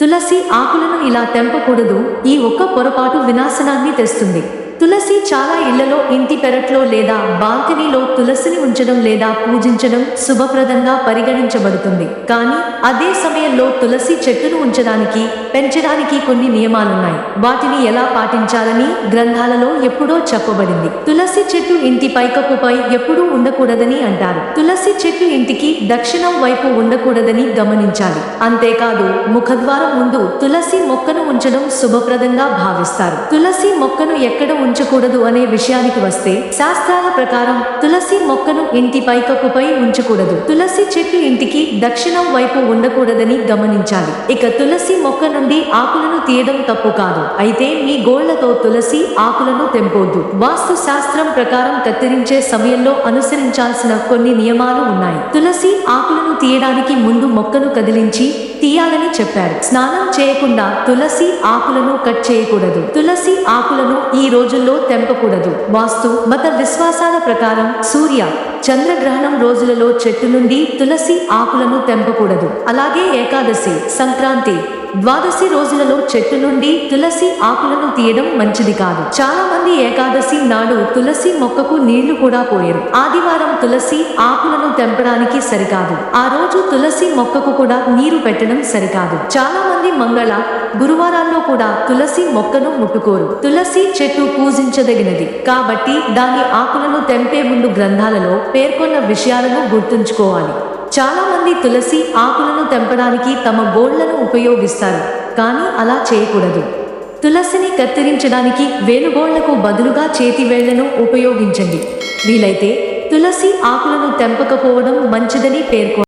తులసి ఆకులను ఇలా తెంపకూడదు ఈ ఒక్క పొరపాటు వినాశనాన్ని తెస్తుంది. తులసి చాలా ఇళ్ళలో ఇంటి పెరట్లో లేదా బాల్కనీలో తులసిని ఉంచడం లేదా పూజించడం శుభప్రదంగా పరిగణించబడుతుంది. కానీ అదే సమయంలో తులసి చెట్టును ఉంచడానికి పెంచడానికి కొన్ని నియమాలున్నాయి. వాటిని ఎలా పాటించాలని గ్రంథాలలో ఎప్పుడో చెప్పబడింది. తులసి చెట్టు ఇంటి పైకప్పుపై ఎప్పుడూ ఉండకూడదని అంటారు. తులసి చెట్టు ఇంటికి దక్షిణం వైపు ఉండకూడదని గమనించాలి. అంతేకాదు ముఖద్వారం ముందు తులసి మొక్కను ఉంచడం శుభప్రదంగా భావిస్తారు. తులసి మొక్కను ఎక్కడ ఉంచకూడదు అనే విషయానికి వస్తే శాస్త్రాల ప్రకారం తులసి మొక్కను ఇంటి పైకప్పుపై ఉంచకూడదు. తులసి చెట్టు ఇంటికి దక్షిణం వైపు ఉండకూడదని గమనించాలి. ఇక తులసి మొక్క నుండి ఆకులను తీయడం తప్పు కాదు. అయితే మీ గోళ్ళతో తులసి ఆకులను తెంపొద్దు. వాస్తు శాస్త్రం ప్రకారం కత్తిరించే సమయంలో అనుసరించాల్సిన కొన్ని నియమాలు ఉన్నాయి. తులసి ఆకులను తీయడానికి ముందు మొక్కను కదిలించి తీయాలని చెప్పారు స్నానం చేయకుండా తులసి ఆకులను కట్ చేయకూడదు. తులసి ఆకులను ఈ రోజుల్లో తెంపకూడదు. వాస్తు మత విశ్వాసాల ప్రకారం సూర్య చంద్రగ్రహణం రోజులలో చెట్టు నుండి తులసి ఆకులను తెంపకూడదు. అలాగే ఏకాదశి సంక్రాంతి ద్వాదశి రోజులలో చెట్టు నుండి తులసి ఆకులను తీయడం మంచిది కాదు. చాలా మంది ఏకాదశి నాడు తులసి మొక్కకు నీళ్ళు కూడా పోయరు. ఆదివారం తులసి ఆకులను తెంపడానికి సరికాదు. ఆ రోజు తులసి మొక్కకు కూడా నీరు పెట్టడం సరికాదు. చాలా మంది మంగళ గురువారాల్లో కూడా తులసి మొక్కను ముట్టుకోరు. తులసి చెట్టు పూజించదగినది. కాబట్టి దాని ఆకులను తెంపే ముందు గ్రంథాలలో పేర్కొన్న విషయాలను గుర్తుంచుకోవాలి. చాలా మంది తులసి ఆకులను తెంపడానికి తమ గోళ్ళను ఉపయోగిస్తారు కానీ అలా చేయకూడదు. తులసిని కత్తిరించడానికి వేలుగోళ్ళకు బదులుగా చేతివేళ్ళను ఉపయోగించండి. వీలైతే తులసి ఆకులను తెంపకపోవడం మంచిదని పేర్కొ